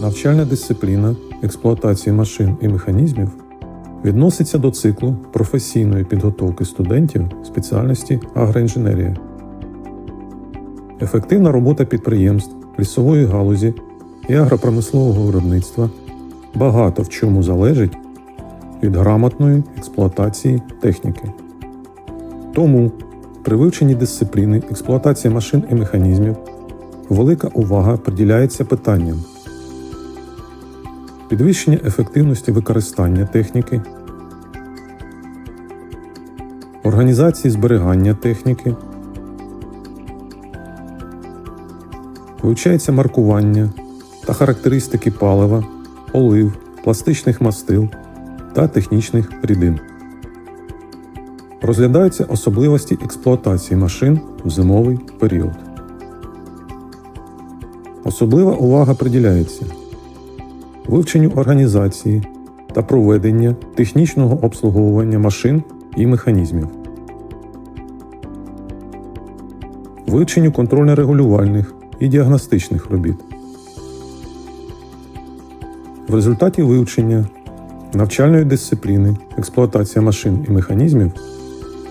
Навчальна дисципліна експлуатації машин і механізмів відноситься до циклу професійної підготовки студентів спеціальності агроінженерія. Ефективна робота підприємств, лісової галузі і агропромислового виробництва багато в чому залежить від грамотної експлуатації техніки. Тому при вивченні дисципліни експлуатації машин і механізмів велика увага приділяється питанням підвищення ефективності використання техніки, організації зберігання техніки, вивчається маркування та характеристики палива, олив, пластичних мастил та технічних рідин. Розглядаються особливості експлуатації машин в зимовий період. Особлива увага приділяється вивченню організації та проведення технічного обслуговування машин і механізмів, вивченню контрольно-регулювальних і діагностичних робіт. В результаті вивчення навчальної дисципліни експлуатація машин і механізмів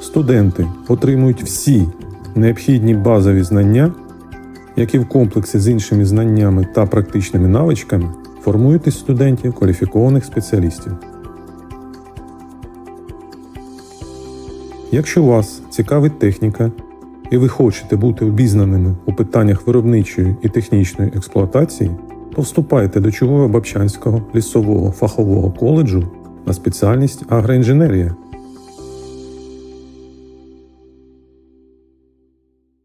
студенти отримують всі необхідні базові знання, які в комплексі з іншими знаннями та практичними навичками формують із студентів кваліфікованих спеціалістів. Якщо вас цікавить техніка і ви хочете бути обізнаними у питаннях виробничої і технічної експлуатації, то вступайте до Чугово-Бабчанського лісового фахового коледжу на спеціальність агроінженерія.